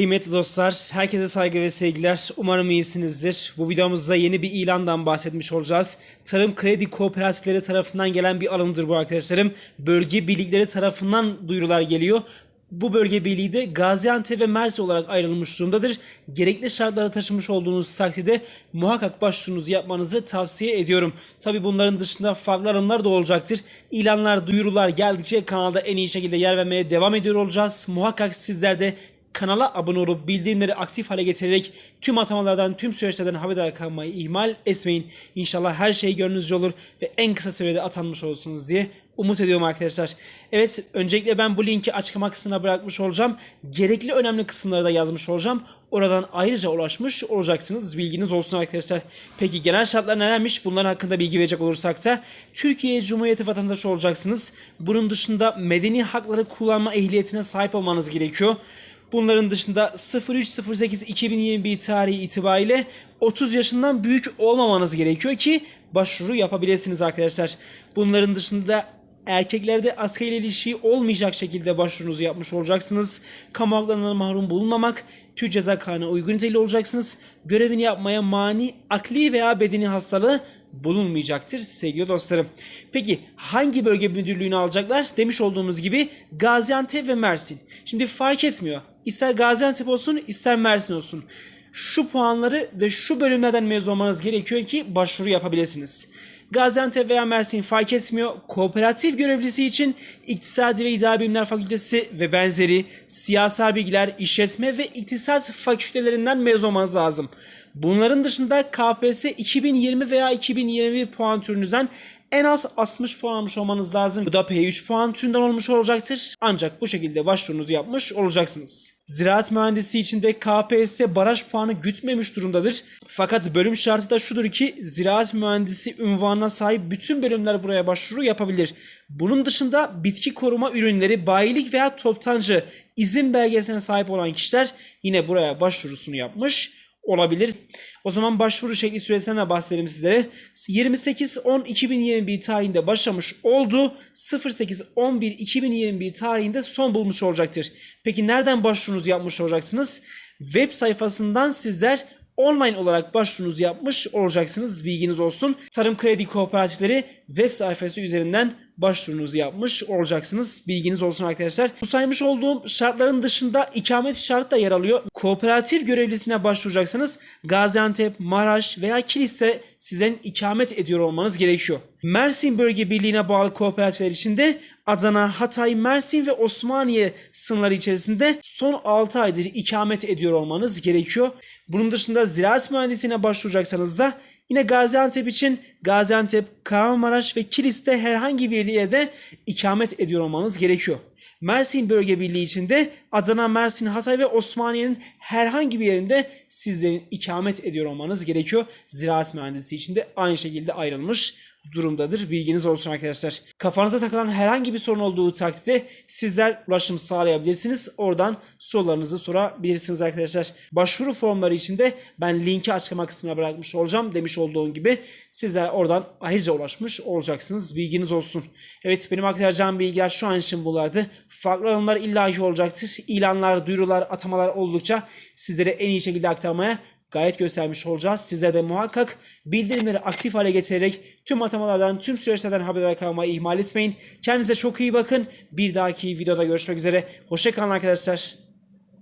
Kıymetli dostlar, herkese saygı ve sevgiler. Umarım iyisinizdir. Bu videomuzda yeni bir ilandan bahsetmiş olacağız. Tarım Kredi Kooperatifleri tarafından gelen bir alımdır bu arkadaşlarım. Bölge birlikleri tarafından duyurular geliyor. Bu bölge birliği de Gaziantep ve Mersin olarak ayrılmış durumdadır. Gerekli şartlara taşımış olduğunuz takdirde muhakkak başvurunuzu yapmanızı tavsiye ediyorum. Tabi bunların dışında farklı alımlar da olacaktır. İlanlar, duyurular geldikçe kanalda en iyi şekilde yer vermeye devam ediyor olacağız. Muhakkak sizler de kanala abone olup bildirimleri aktif hale getirerek tüm atamalardan, tüm süreçlerden haberdar kalmayı ihmal etmeyin. İnşallah her şey gönlünüzce olur ve en kısa sürede atanmış olursunuz diye umut ediyorum arkadaşlar. Evet öncelikle ben bu linki açıklama kısmına bırakmış olacağım. Gerekli önemli kısımları da yazmış olacağım. Oradan ayrıca ulaşmış olacaksınız. Bilginiz olsun arkadaşlar. Peki genel şartlar nelermiş? Bunların hakkında bilgi verecek olursak da Türkiye Cumhuriyeti vatandaşı olacaksınız. Bunun dışında medeni hakları kullanma ehliyetine sahip olmanız gerekiyor. Bunların dışında 03.08.2021 tarihi itibariyle 30 yaşından büyük olmamanız gerekiyor ki başvuru yapabilirsiniz arkadaşlar. Bunların dışında erkeklerde askeri ilişiği olmayacak şekilde başvurunuzu yapmış olacaksınız. Kamu haklarından mahrum bulunmamak, Türk Ceza Kanunu uygun niteliği olacaksınız. Görevini yapmaya mani, akli veya bedeni hastalığı bulunmayacaktır sevgili dostlarım. Peki hangi bölge müdürlüğünü alacaklar? Demiş olduğumuz gibi Gaziantep ve Mersin. Şimdi fark etmiyor. İster Gaziantep olsun ister Mersin olsun. Şu puanları ve şu bölümlerden mezun olmanız gerekiyor ki başvuru yapabilirsiniz. Gaziantep veya Mersin fark etmiyor. Kooperatif görevlisi için İktisadi ve İdari Bilimler Fakültesi ve benzeri siyasal bilgiler, işletme ve iktisat fakültelerinden mezun olmanız lazım. Bunların dışında KPSS 2020 veya 2021 puan türünüzden en az 60 puan almış olmanız lazım. Bu da P3 puan türünden olmuş olacaktır. Ancak bu şekilde başvurunuzu yapmış olacaksınız. Ziraat mühendisi için de KPSS baraj puanı gütmemiş durumdadır. Fakat bölüm şartı da şudur ki ziraat mühendisi ünvanına sahip bütün bölümler buraya başvuru yapabilir. Bunun dışında bitki koruma ürünleri, bayilik veya toptancı izin belgesine sahip olan kişiler yine buraya başvurusunu yapmış olabilir. O zaman başvuru şekli süresinden de bahsedelim sizlere. 28.10.2021 tarihinde başlamış oldu. 08.11.2021 tarihinde son bulmuş olacaktır. Peki nereden başvurunuzu yapmış olacaksınız? Web sayfasından sizler online olarak başvurunuzu yapmış olacaksınız. Bilginiz olsun. Tarım Kredi Kooperatifleri web sayfası üzerinden başvurunuzu yapmış olacaksınız. Bilginiz olsun arkadaşlar. Bu saymış olduğum şartların dışında ikamet şartı da yer alıyor. Kooperatif görevlisine başvuracaksanız Gaziantep, Maraş veya Kilis'te sizin ikamet ediyor olmanız gerekiyor. Mersin Bölge Birliği'ne bağlı kooperatifler içinde Adana, Hatay, Mersin ve Osmaniye sınırları içerisinde son 6 aydır ikamet ediyor olmanız gerekiyor. Bunun dışında ziraat mühendisine başvuracaksanız da Yine Gaziantep için Gaziantep, Kahramanmaraş ve Kilis'te herhangi bir yerde ikamet ediyor olmanız gerekiyor. Mersin Bölge Birliği içinde Adana, Mersin, Hatay ve Osmaniye'nin herhangi bir yerinde sizlerin ikamet ediyor olmanız gerekiyor. Ziraat mühendisi için de aynı şekilde ayrılmış durumdadır. Bilginiz olsun arkadaşlar. Kafanıza takılan herhangi bir sorun olduğu takdirde sizler ulaşım sağlayabilirsiniz. Oradan sorularınızı sorabilirsiniz arkadaşlar. Başvuru formları için de ben linki açıklama kısmına bırakmış olacağım. Demiş olduğum gibi sizler oradan ayrıca ulaşmış olacaksınız. Bilginiz olsun. Evet benim aktaracağım bilgiler şu an için bunlardı. Farklı alımlar illaki olacaktır. İlanlar, duyurular, atamalar oldukça sizlere en iyi şekilde aktarmaya gayet göstermiş olacağız. Size de muhakkak bildirimleri aktif hale getirerek tüm atamalardan, tüm süreçlerden haberdar kalmayı ihmal etmeyin. Kendinize çok iyi bakın. Bir dahaki videoda görüşmek üzere. Hoşçakalın arkadaşlar.